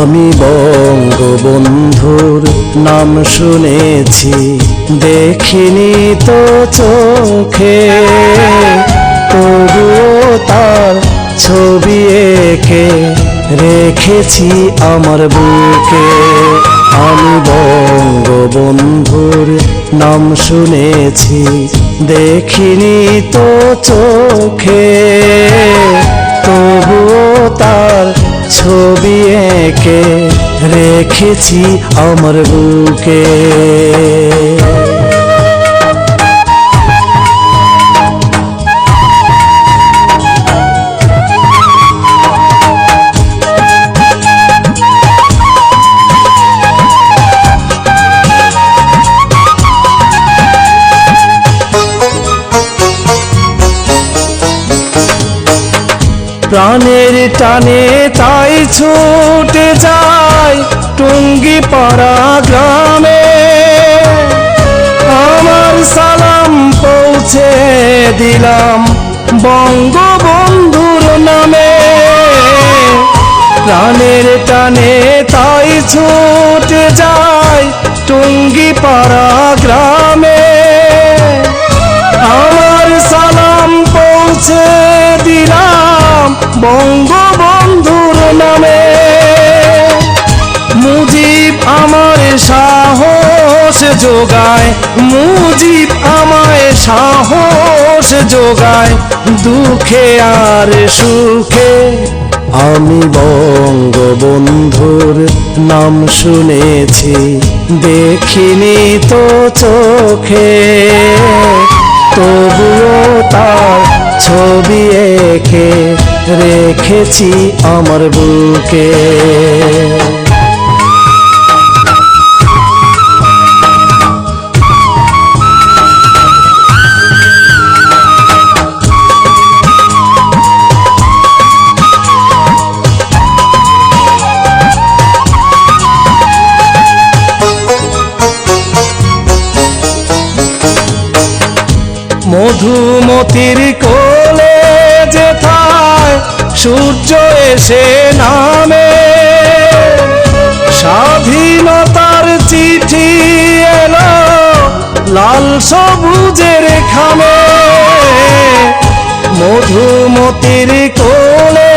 আমি বঙ্গবন্ধুর নাম শুনেছি, দেখিনি তো চোখে। তবুও তার ছবি এঁকে রেখেছি আমার বুকে। আমি বঙ্গবন্ধুর নাম শুনেছি, দেখিনি তো চোখে। তবুও তার ছবি এঁকে রেখেছি আমার বুকে। প্রাণের টানে তাই ছুটে যায় টুঙ্গি পাড়া গ্রামে। আমার সালাম পৌঁছে দিলাম বঙ্গবন্ধুর নামে। প্রাণের টানে তাই ছুটে যায় টুঙ্গি পাড়া নামে। মুজিব আমার সাহস যোগায়, মুজিব আমায় সাহস যোগায়, দুঃখে আর সুখে। আমি বঙ্গবন্ধুর নাম শুনেছি, দেখিনি তো চোখে। তবুও তার ছবি এঁকে রেখেছি আমার বুকে। মধুমতির কোলে সূর্য এসে নামে। স্বাধীনতার চিঠি এলো লাল সবুজের খামে। মধুমতির কোলে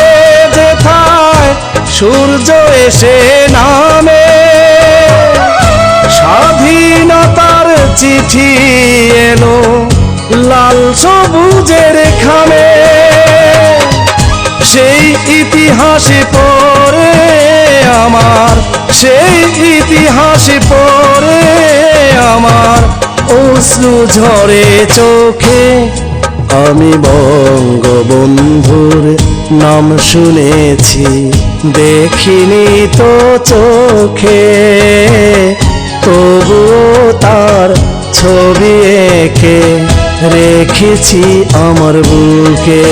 যেথায় সূর্য এসে নামে। স্বাধীনতার চিঠি এলো লাল সবুজের খামে। ইতিহাসে পড়ে আমার, সেই ইতিহাসে পড়ে আমার। অশ্রু ঝরে চোখে আমি বঙ্গবন্ধুর নাম শুনেছি, দেখিনি তো চোখে। তবুও তার ছবি এঁকে রেখেছি আমার বুকে।